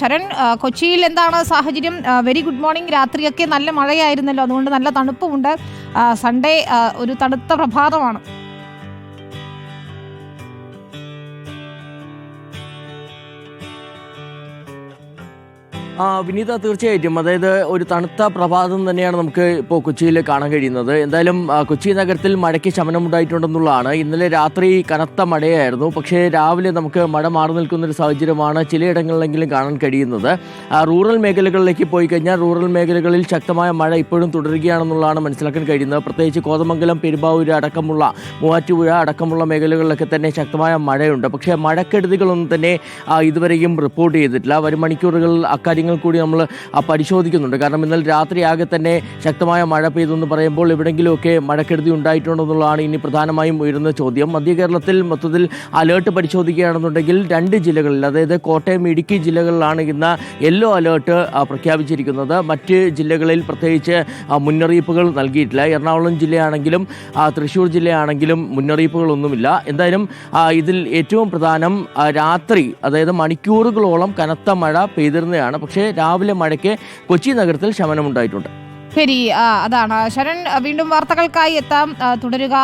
ശരൺ കൊച്ചിയിൽ എന്താണ് സാഹചര്യം? വെരി ഗുഡ് മോർണിംഗ് രാത്രിയൊക്കെ നല്ല മഴയായിരുന്നല്ലോ. അതുകൊണ്ട് നല്ല തണുപ്പുമുണ്ട്. സൺഡേ ഒരു തണുത്ത പ്രഭാതമാണ്. വിനീത തീർച്ചയായിട്ടും. അതായത് ഒരു തണുത്ത പ്രഭാതം തന്നെയാണ് നമുക്ക് ഇപ്പോൾ കൊച്ചിയിൽ കാണാൻ കഴിയുന്നത്. എന്തായാലും കൊച്ചി നഗരത്തിൽ മഴയ്ക്ക് ശമനമുണ്ടായിട്ടുണ്ടെന്നുള്ളതാണ്. ഇന്നലെ രാത്രി കനത്ത മഴയായിരുന്നു. പക്ഷേ രാവിലെ നമുക്ക് മഴ മാറി നിൽക്കുന്ന ഒരു സാഹചര്യമാണ് ചിലയിടങ്ങളിലെങ്കിലും കാണാൻ കഴിയുന്നത്. റൂറൽ മേഖലകളിലേക്ക് പോയി കഴിഞ്ഞാൽ റൂറൽ മേഖലകളിൽ ശക്തമായ മഴ ഇപ്പോഴും തുടരുകയാണെന്നുള്ളതാണ് മനസ്സിലാക്കാൻ കഴിയുന്നത്. പ്രത്യേകിച്ച് കോതമംഗലം പെരുമ്പാവൂര് അടക്കമുള്ള മൂവാറ്റുപുഴ അടക്കമുള്ള മേഖലകളിലൊക്കെ തന്നെ ശക്തമായ മഴയുണ്ട്. പക്ഷേ മഴക്കെടുതികളൊന്നും തന്നെ ഇതുവരെയും റിപ്പോർട്ട് ചെയ്തിട്ടില്ല. വരും മണിക്കൂറുകളിൽ അക്കാര്യങ്ങൾ കൂടി നമ്മൾ പരിശോധിക്കുന്നുണ്ട്. കാരണം ഇന്നലെ രാത്രി ആകെ തന്നെ ശക്തമായ മഴ പെയ്തു എന്ന് പറയുമ്പോൾ എവിടെയെങ്കിലുമൊക്കെ മഴക്കെടുതി ഉണ്ടായിട്ടുണ്ടോ എന്നുള്ളതാണ് ഇനി പ്രധാനമായും ഉയരുന്ന ചോദ്യം. മധ്യ കേരളത്തിൽ മൊത്തത്തിൽ അലേർട്ട് പരിശോധിക്കുകയാണെന്നുണ്ടെങ്കിൽ രണ്ട് ജില്ലകളിൽ അതായത് കോട്ടയം ഇടുക്കി ജില്ലകളിലാണ് ഇന്ന് യെല്ലോ അലേർട്ട് പ്രഖ്യാപിച്ചിരിക്കുന്നത്. മറ്റ് ജില്ലകളിൽ പ്രത്യേകിച്ച് മുന്നറിയിപ്പുകൾ നൽകിയിട്ടില്ല. എറണാകുളം ജില്ലയാണെങ്കിലും തൃശ്ശൂർ ജില്ലയാണെങ്കിലും മുന്നറിയിപ്പുകളൊന്നുമില്ല. എന്തായാലും ഇതിൽ ഏറ്റവും പ്രധാനം രാത്രി അതായത് മണിക്കൂറുകളോളം കനത്ത മഴ പെയ്തിരുന്നതാണ്. പക്ഷേ രാവിലെ മഴയ്ക്ക് കൊച്ചി നഗരത്തിൽ ശമനമുണ്ടായിട്ടുണ്ട്. ശരി അതാണ്. ശരൺ വീണ്ടും വാർത്തകൾക്കായി എത്താം. തുടരുക.